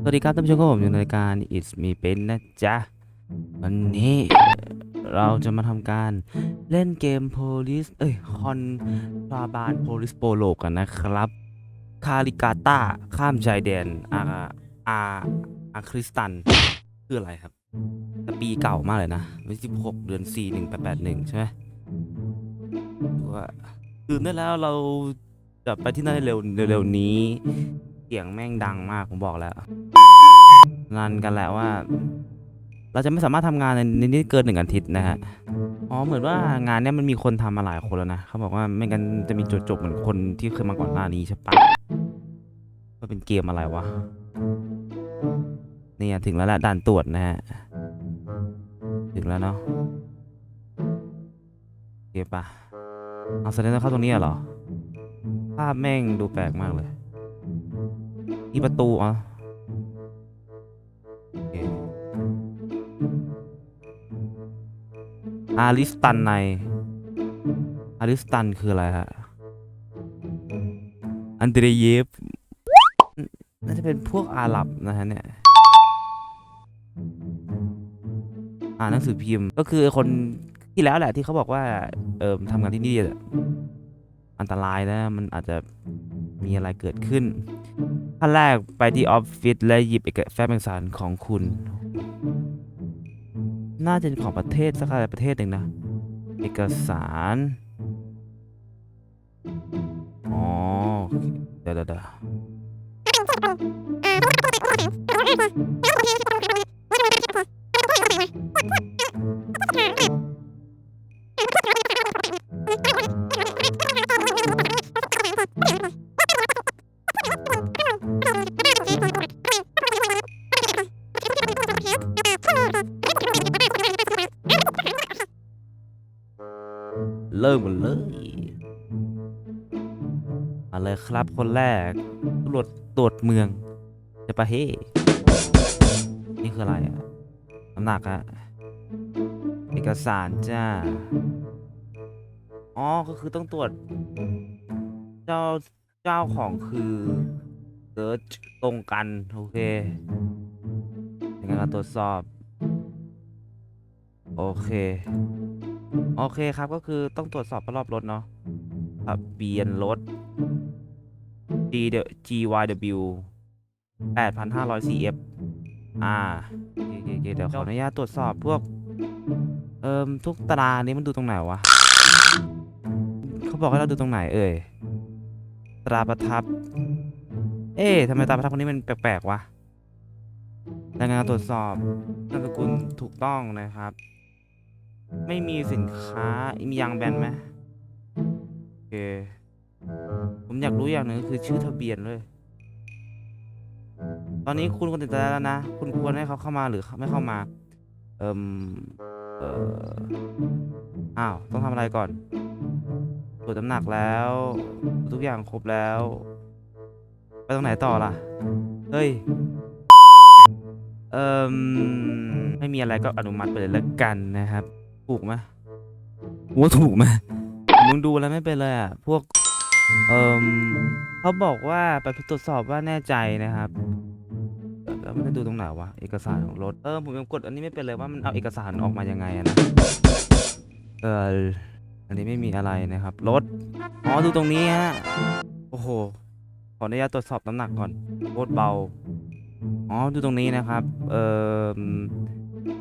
สวัสดีครับท่านผู้ชมครับผมอยู่ในรายการ It's Me เป็นะจ๊ะ วันนี้เราจะมาทำการเล่นเกม Police เอ้ยคอนทราบาน Police Polo กันนะครับ คาริกาตาข้ามชายแดนอาอาอาคริสตัน คืออะไรครับแต่ปีเก่ามากเลยนะวันที่16เดือน 4 1881 ใช่ไหมว่าตื่นได้แล้วเราจะไปที่นั่นเร็วเร็วๆนี้ เสียงแม่งดังมากผมบอกแล้วนันกันแหละว่า เราจะไม่สามารถทำงานในในนี้เกินหนึ่งอาทิตย์นะฮะอ๋อเหมือนว่างานเนี้ยมันมีคนทำมาหลายคนแล้วนะเขาบอกว่าไม่งั้นจะมีจุดจบเหมือนคนที่เคยมาก่อนหน้านี้ใช่ปะว่าเป็นเกมอะไรวะเนี่ยถึงแล้วแหละด่านตรวจนะฮะถึงแล้วเนาะโอเคปะเอาแสดงว่าเข้าตรงนี้เหรอภาพแม่งดูแปลกมากเลย ที่ประตูอ๋อโออาริสตันใน อาริสตันคืออะไรฮะ อันเดรเยฟ น่าจะเป็นพวกอาหรับนะฮะเนี่ย อ่านหนังสือพิมพ์ ก็คือคนที่แล้วแหละที่เขาบอกว่า เออทำงานที่นี่ อันตรายนะมันอาจจะมีอะไรเกิดขึ้นขั้นแรกไปที่ออฟฟิศและหยิบเอกแฟ้มเอกสารของคุณ น่าจะเป็นของประเทศสักอะไรประเทศหนึ่งนะ เอกสารอ๋อเดี๋ยวเดี๋ยว ริ่มกันเลยมาเลยครับคนแรกตำรวจตรวจเมืองจะปะเฮนี่คืออะไรอะน้ำหนักอะเอกสารจ้า อ๋อ ก็คือต้องตรวจ เจ้าเจ้าของคือเซิร์ชตรงกัน โอเคในการตรวจสอบ โอเค โอเคครับก็คือต้องตรวจสอบรอบรถเนาะทะเบียนรถ G G Y W 8,500 CF อ่าโอเคโอเคโอเคเดี๋ยวขออนุญาตตรวจสอบพวก เอ่มทุกตารางนี้มันดูตรงไหนวะ เขาบอกให้เราดูตรงไหนเอ่ย ตราประทับ เอ๊ะทำไมตราประทับคนนี้มันแปลกๆวะรายงานตรวจสอบนามสกุลถูกต้องนะครับ ไม่มีสินค้า มียางแบนไหมโอเค ผมอยากรู้อย่างหนึ่งคือชื่อทะเบียนเลย ตอนนี้คุณคนติดใจแล้วนะ คุณควรให้เขาเข้ามาหรือไม่เข้ามา เอิมเอ่ออ้าว ต้องทำอะไรก่อนตรวจน้ำหนักแล้ว ทุกอย่างครบแล้ว ไปตรงไหนต่อล่ะ เฮ้ย เอิมไม่มีอะไรก็อนุมัติไปเลยแล้วกันนะครับ ถูกไหมว่าถูกไหมมึงดูแล้วไม่เป็นเลยอะ พวก เอิมเขาบอกว่าไปตรวจสอบว่าแน่ใจนะครับแล้วไม่ได้ดูตรงไหนวะเอกสารของรถ เออผมยังกดอันนี้ไม่เป็นเลยว่ามันเอาเอกสารออกมายังไงนะ เอออันนี้ไม่มีอะไรนะครับ รถ อ๋อดูตรงนี้ฮะ โอ้โห ขออนุญาตตรวจสอบน้ำหนักก่อนโคตรเบา อ๋อดูตรงนี้นะครับ เอ่อ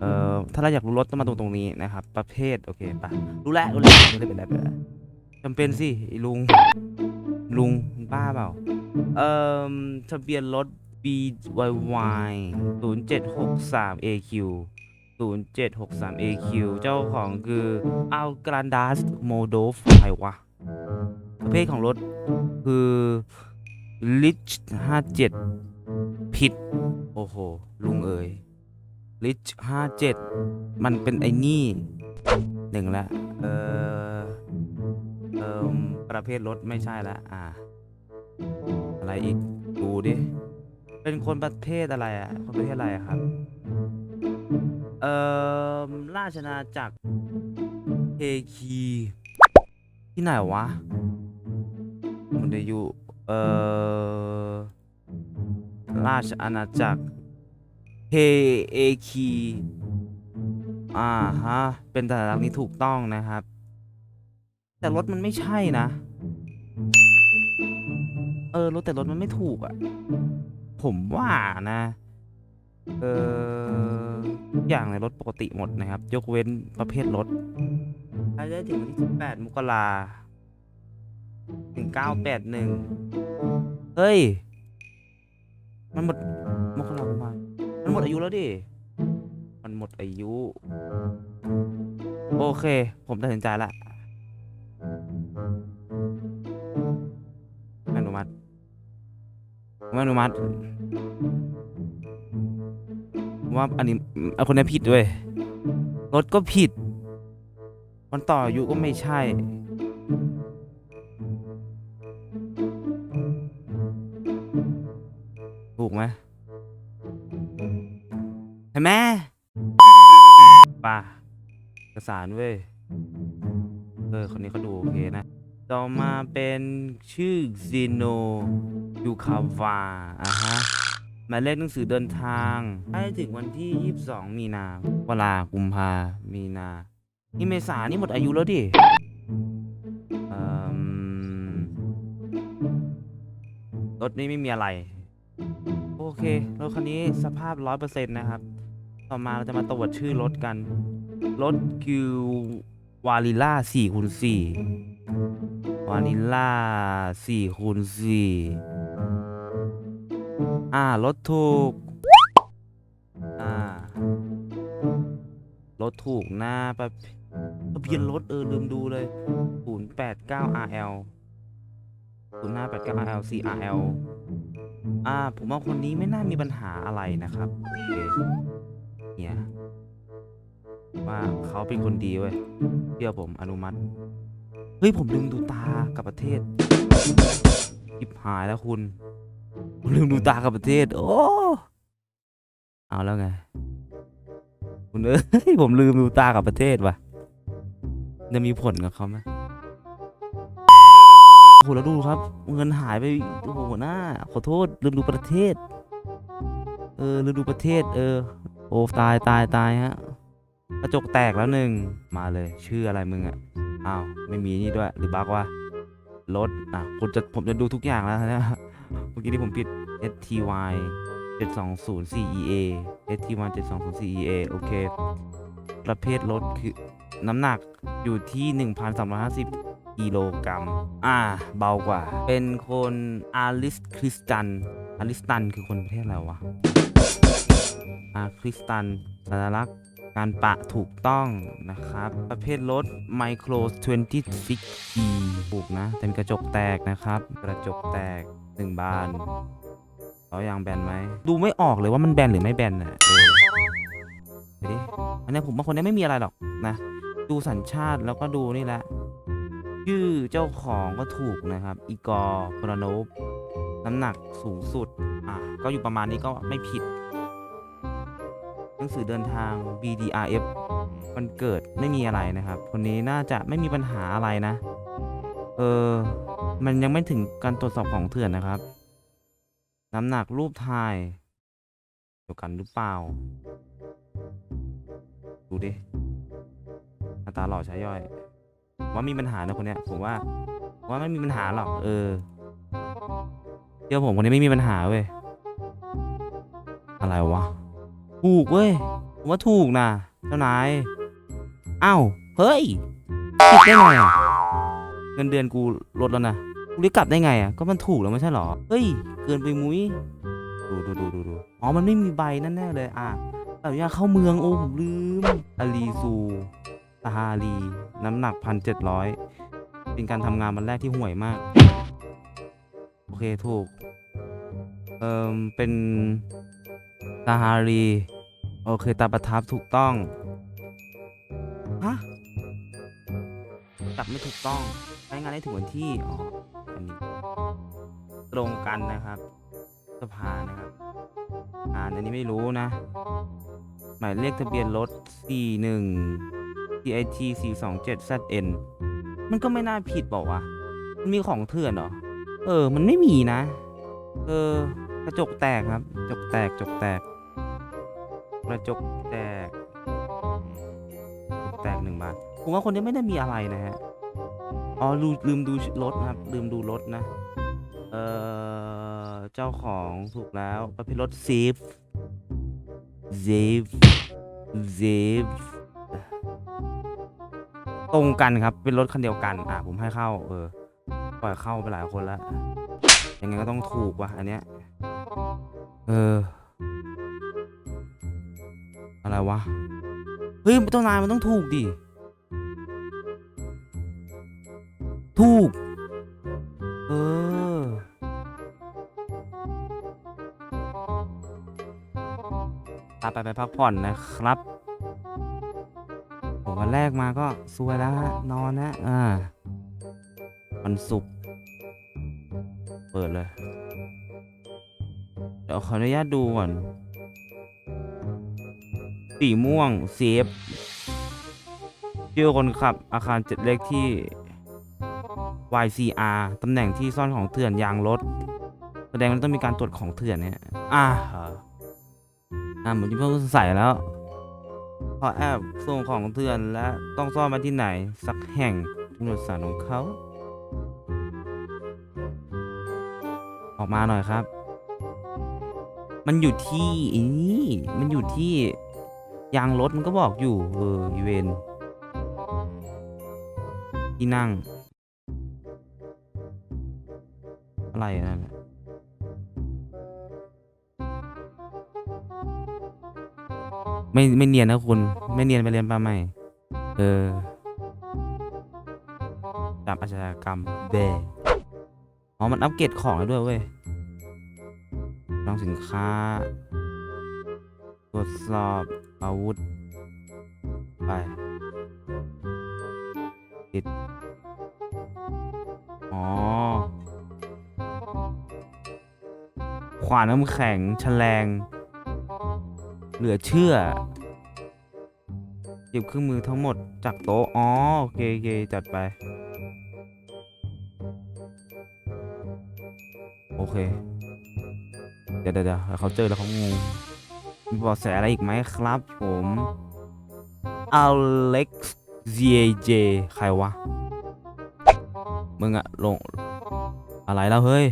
เอ่อถ้าเราอยากรู้รถต้องมาตรงตรงนี้นะครับ ประเภทโอเคปะรู้แล้วรู้แล้วไม่ได้เป็นไรเป็นไรจำเป็นสิไอ้ลุง ลุงมึงบ้าเปล่า เอ่อทะเบียนรถ BYY 0763 AQ 0763 AQ เจ้าของคืออัลกรันดัสโมโดฟใครวะ ประเภทของรถคือลิช57 ผิด โอ้โห ลุงเอ๋ย ลิช57มันเป็นไอ้นี่หนึ่งละ เออเออประเภทรถไม่ใช่ละ อ่า อะไรอีก ดูดิ เป็นคนประเทศอะไรอะ คนประเทศอะไรอะครับ เออราชนาจักรเฮคีที่ไหนวะ มันจะอยู่ เออเอราชอาณาจักร เฮเอคีอ่าฮะ เป็นสัญลักษณ์นี้ถูกต้องนะครับ แต่รถมันไม่ใช่นะ เออรถแต่รถมันไม่ถูกอะ่ะ ผมว่านะ เออทุกอย่างในรถปกติหมดนะครับ ยกเว้นประเภทรถใช้ได้ถึงวันที่18มกราถึง981 เฮ้ย มันหมดมกราคมมา มันหมดอายุแล้วดิ มันหมดอายุ โอเค ผมตัดสินใจละไม่อนุมัติไม่อนุมัติผมว่าอันนี้เอาคนนี้ผิดด้วย รถก็ผิด มันต่ออายุก็ไม่ใช่ถูกไหมเห็นไหมป่ะเอกสารเว้ย เออ คนนี้เขาดูโอเคนะ ต่อมาเป็นชื่อซีโนยูคาวาอะฮะหมายเลขหนังสือเดินทางได้ถึงวันที่ 22 มีนา เวลากุมภา มีนา นี่เมษานี่หมดอายุแล้วดิรถนี้ไม่มีอะไร โอเค รถคันนี้สภาพ 100%นะครับ ต่อมาเราจะมาตรวจชื่อรถกัน รถคิววาลิล่า4คูณ4วานิล่า4คูณ4อ่ารถถูก อ่ารถถูกหน้าปะทะเบียนรถเออลืมดูเลย089 RL 0589 RL CRL อ่า ผมว่าคนนี้ไม่น่ามีปัญหาอะไรนะครับโอเค เนี่ยว่าเขาเป็นคนดีเว้ยเชื่อผมอนุมัติ เฮ้ย ผมลืมดูตากับประเทศยิบหายแล้วคุณ ผมลืมดูตากับประเทศ โอ้ เอาแล้วไง คุณเอ้ย ผมลืมดูตากับประเทศว่ะ จะมีผลกับเขาไหมโอ้โหแล้วดูครับ เงินหายไปโอ้โหหัวหน้า ขอโทษลืมดูประเทศ เออลืมดูประเทศ เออ โอ้ตายตายตายฮะกระจกแตกแล้วหนึ่งมาเลยชื่ออะไรมึงอะอ้าวไม่มีนี่ด้วยหรือบักวะรถอะผมจะผมจะดูทุกอย่างแล้วนะเมื่อกี้ที่ผมผิด STY 720 CEA STY 720 CEA โอเค ประเภทรถคือน้ำหนักอยู่ที่ 1,350กิโลกรัมอ่า เบากว่า เป็นคนอาริสคริสตันอาริสตันคือคนประเทศอะไรวะ คริสตันสัญลักษณ์การปะถูกต้องนะครับ ประเภทรถ Micro 26 e ถูกนะแต่มีกระจกแตกนะครับ กระจกแตกหนึ่งบานล้อยางแบนไหม ดูไม่ออกเลยว่ามันแบนหรือไม่แบนน่ะเออเดี๋ยวดิอันนี้ผมว่าคนนี้ไม่มีอะไรหรอกนะ ดูสัญชาติแล้วก็ดูนี่แหละชื่อเจ้าของก็ถูกนะครับ อีกอร์พรานฟน้ำหนักสูงสุด อะ ก็อยู่ประมาณนี้ก็ไม่ผิด หนังสือเดินทาง BDRF วันเกิดไม่มีอะไรนะครับ คนนี้น่าจะไม่มีปัญหาอะไรนะ เออ มันยังไม่ถึงการตรวจสอบของเถื่อนนะครับ น้ำหนักรูปถ่ายเดียวกันหรือเปล่า ดูดิหน้าตาหล่อใช้ย่อย ว่ามีปัญหานะคนเนี้ย ผมว่าผมว่าไม่มีปัญหาหรอก เออเดี๋ยวผมคนนี้ไม่มีปัญหาเว้ย อะไรวะ ถูกเว้ยผมว่าถูกนะเจ้านายอ้าวเฮ้ยผิดได้ไงอะเงินเดือนกูลดแล้วนะกูได้กลับได้ไงอะก็มันถูกแล้วไม่ใช่หรอเฮ้ยเกินไปมุ้ยดูดูดูดูดูอ๋อมันไม่มีใบนั่นแน่เลยอะแต่ยาเข้าเมืองโอ้ผมลืมอาลีซูตาฮารีน้ำหนักพันเจ็ดร้อยเป็นการทำงานวันแรกที่ห่วยมาก โอเคถูกเอ่อเป็น ตาฮารี โอเค ตาประทับถูกต้อง ฮะจับไม่ถูกต้องใช้งานได้ถึงวันที่ อ๋อ อันนี้ ตรงกันนะครับสภานะครับ อ่านอันนี้ไม่รู้นะ หมายเลขทะเบียนรถ 41 CIT 427 ZN มันก็ไม่น่าผิดบอกว่ามันมีของเถื่อนเหรอ เออ มันไม่มีนะ เออกระจกแตกครับกระจกแตกกระจกแตก กระจกแตกกระจกแตกหนึ่งบาท ผมว่าคนนี้ไม่ได้มีอะไรนะฮะ อ๋อลืมลืมดูรถนะครับ ลืมดูรถนะ เอ่อ เจ้าของถูกแล้ว ประเภทรถซีฟซีฟซีฟตรงกันครับ เป็นรถคันเดียวกัน อะ ผมให้เข้า เออ ปล่อยเข้าไปหลายคนแล้ว ยังไงก็ต้องถูกว่ะ อันเนี้ย เออ อะไรวะ เฮ้ยเจ้านายมันต้องถูกดิ ถูก เออไปไปไปพักผ่อนนะครับผมวันแรกมาก็ซวยแล้วฮะ นอนนะอ่าวันศุกร์เปิดเลย เดี๋ยวขออนุญาตดูก่อน สีม่วงเซฟชื่อคนขับอาคารเจ็ดเลขที่ YCR ตำแหน่งที่ซ่อนของเถื่อนยางรถ แสดงว่าต้องมีการตรวจของเถื่อนเนี่ย อ่าอ่าเหมือนเพื่อนสงสัยแล้วพอแอบส่งของเถื่อนและต้องซ่อนมาที่ไหน สักแห่งตำรวจสารของเขา ออกมาหน่อยครับ มันอยู่ที่อีนี่มันอยู่ที่ ยางรถมันก็บอกอยู่ เอออีเวนที่นั่ง อะไรนั่นน่ะไม่ไม่เนียนนะคุณ ไม่เนียนไปเรียนปลาใหม่ เออจับอาชญากรรมเบอ๋อ มันอัปเกรดของได้ด้วยเว้ยลองสินค้า ตรวจสอบ อาวุธ ไป ติด อ๋อ ขวานน้ำแข็งแฉลง เหลือเชื่อหยิบเครื่องมือทั้งหมดจากโต๊ะ อ๋อ โอเคโอเคจัดไป โอเค เดี๋ยวเดี๋ยวเดี๋ยวเขาเจอแล้วเขางง มีเบาะแสอะไรอีกไหมครับผม Alex ZJ ใครวะ มึงอะลง อะไรแล้วเฮ้ย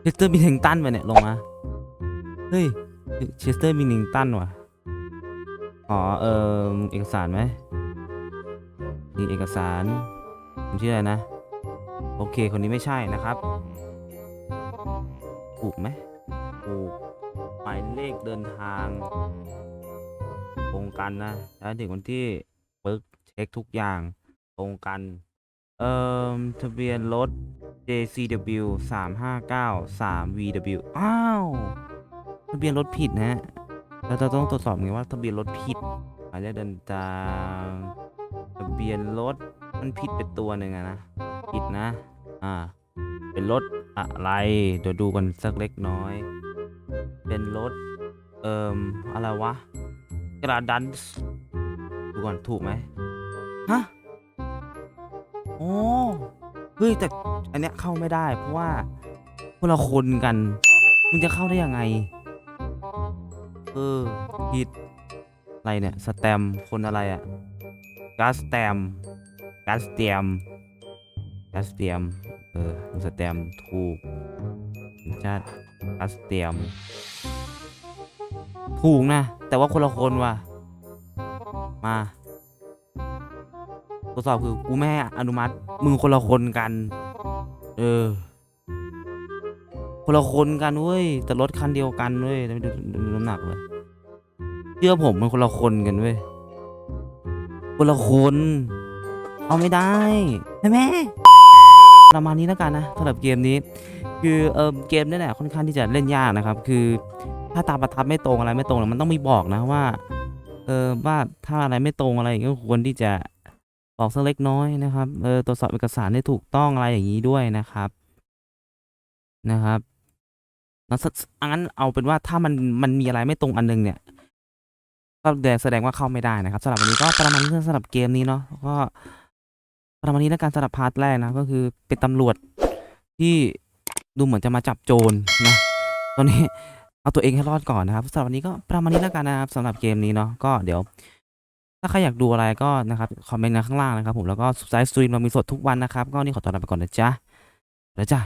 เชสเตอร์มินิงตันไปเนี่ย ลงมา เฮ้ย เชสเตอร์มินิงตันว่ะ อ๋อ เออเอกสารไหมนี่เอกสารผมชื่ออะไรนะ โอเค คนนี้ไม่ใช่นะครับ ถูกไหมถูก มายเลขเดินทางตรงกันนะแล้วถึงวันที่ปึ๊กเช็คทุกอย่างตรงกัน เอ่อทะเบียนรถ JCW 359 3VW อ้าว ทะเบียนรถผิดนะฮะเราจะต้องตรวจสอบไงว่าทะเบียนรถผิดหมายเลขเดินทางทะเบียนรถมันผิดไปตัวหนึ่งอะนะผิดนะ อ่า เป็นรถอะไร เดี๋ยวดูกันสักเล็กน้อย เป็นรถ เอ่มอะไรวะ กระดันส์ดูก่อนถูกไหมฮะโอ้เฮ้ยแต่อันเนี้ยเข้าไม่ได้ เพราะว่าคนละคนกัน มึงจะเข้าได้ยังไง เออผิดอะไรเนี่ยสแตมคนอะไรอะกาสแตมกาสเตียมกาสเตียมเออสแตมถูกสัญ ชาติกาสเตียม ถูกนะ แต่ว่าคนละคนว่ะ มาตรวจสอบคือกูไม่อนุมัติ มึงคนละคนกัน เออ คนละคนกันเว้ย แต่รถคันเดียวกันเว้ยไม่ดูดูน้ำหนักเลยเชื่อผมมันคนละคนกันเว้ย คนละคน เอาไม่ได้ใช่ประมาณนี้แล้วกันนะสำหรับเกมนี้ คือเออเกมนี่แหละค่อนข้างที่จะเล่นยากนะครับ คือถ้าตามประทับไม่ตรงอะไรไม่ตรงมันต้องมีบอกนะว่าเออว่าถ้าอะไรไม่ตรงอะไรอย่างนี้ก็ควรที่จะบอกสักเล็กน้อยนะครับเออตรวจสอบเอกสารให้ถูกต้องอะไรอย่างนี้ด้วยนะครับนะครับแล้วงั้นเอาเป็นว่าถ้ามันมันมีอะไรไม่ตรงอันนึงเนี่ยก็แสดงว่าเข้าไม่ได้นะครับสำหรับวันนี้ก็ประมาณนี้สำหรับเกมนี้เนาะก็ประมาณนี้แล้วกันสำหรับพาร์ทแรกนะก็คือเป็นตำรวจที่ ดูเหมือนจะมาจับโจรนะตอนนี้เอาตัวเองให้รอดก่อนนะครับสำหรับวันนี้ก็ประมาณนี้แล้วกันนะครับสำหรับเกมนี้เนาะก็เดี๋ยว ถ้าใครอยากดูอะไรก็นะครับคอมเมนต์นะข้างล่างนะครับผมแล้วก็สุดท้ายสตรีมเรามีสดทุกวันนะครับ ก็นี่ขอตัวลาไปก่อนนะจ๊ะแล้วจ้ะ